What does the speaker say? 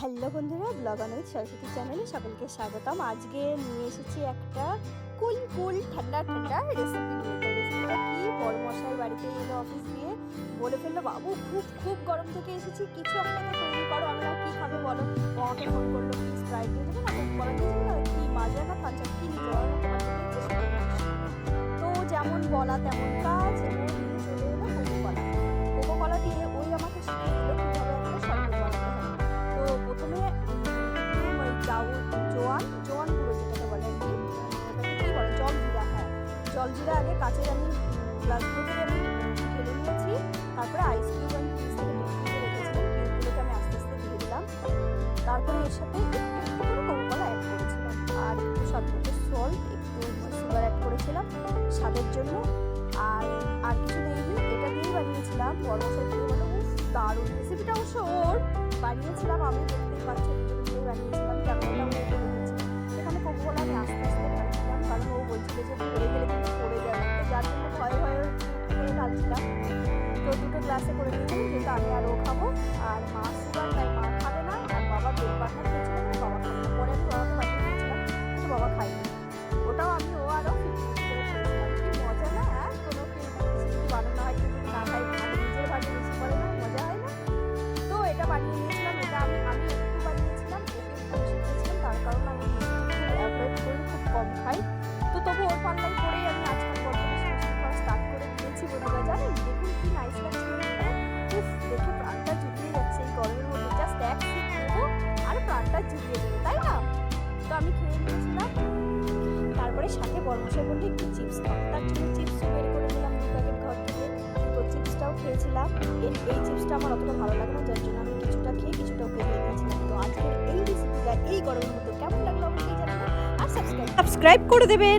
Hello বন্ধুরা blog অনুজ সরস্বতী চ্যানেলে সকলকে স্বাগতম। আজকে নিয়ে এসেছি একটা কুল কুল ঠান্ডা ঠান্ডা রেসিপি রেসিপিটা কি বড় মশাই বাড়িতে এলো অফিস দিয়ে, বলে ফেলল, বাবু, খুব খুব গরম থেকে এসেছি, কিছু তো তৈরি করো আমরা কি খাবে বলো? আমাকে ফোন করল কি স্প্রাইট নিয়ে যাবে না? করা নিয়ে না, কি মাজা না থামচা কি এসেছি। তো যেমন বলা তেমন কাজ জল জিরা আগে কাচের আমি গ্লাসগুলো থেকে আমি ঢেলে নিয়েছি তারপরে আইস কিউব আমি ফ্রিজ থেকে ডিপ রেখেছিলাম আমি আস্তে আস্তে দিয়ে দিলাম। তারপরে এর সাথে একটু করে অ্যাড করেছিলাম, আর একটু স্বাদ মতো সল্ট একটু সুগার অ্যাড করেছিলাম স্বাদের জন্য। আর আর কিছু এটা দিয়েই বানিয়েছিলাম মশাই দিয়ে বলে দারুণ রেসিপিটা অবশ্য ওর। বানিয়েছিলাম আমি, দেখতেই পাচ্ছি বানিয়েছিলাম ক্যামেরাটা দুটো গ্লাসে করে দিয়েছি যেটা আমি আর ও খাব। আর মা সুগার, তাই মা খাবে না। আর বাবা বেল বাটার খেয়েছিল বাবা খাবে না। পরে আমি বাবাকে বানিয়ে দিয়েছিলাম কিন্তু বাবা খাইনি ওটাও আমি, ও আরও কি মজা না বানানো না খাই। মানে মজা হয় না। তো এটা বানিয়ে নিয়েছিলাম, এটা আমি তার কারণ আমি খুব কম খাই। তো তবু ওর পাল্লাই করেই প্রাণটা দেবে তাই না? তো আমি খেয়ে নিয়েছিলাম। তারপরে সাথে বরমশাই বললে, একটু চিপস খাও। তার জন্য চিপসও বের করে নিলাম দু প্যাকেট ঘর থেকে। তো চিপসটাও খেয়েছিলাম। এই চিপসটা আমার অতটা ভালো লাগে না, যার জন্য আমি কিছুটা খেয়ে কিছুটা ওকে দিয়ে তো আজকের এই রেসিপিটা এই গরমের মধ্যে কেমন লাগল অবশ্যই জানাবেন। আর সাবস্ক্রাইব সাবস্ক্রাইব করে দেবেন।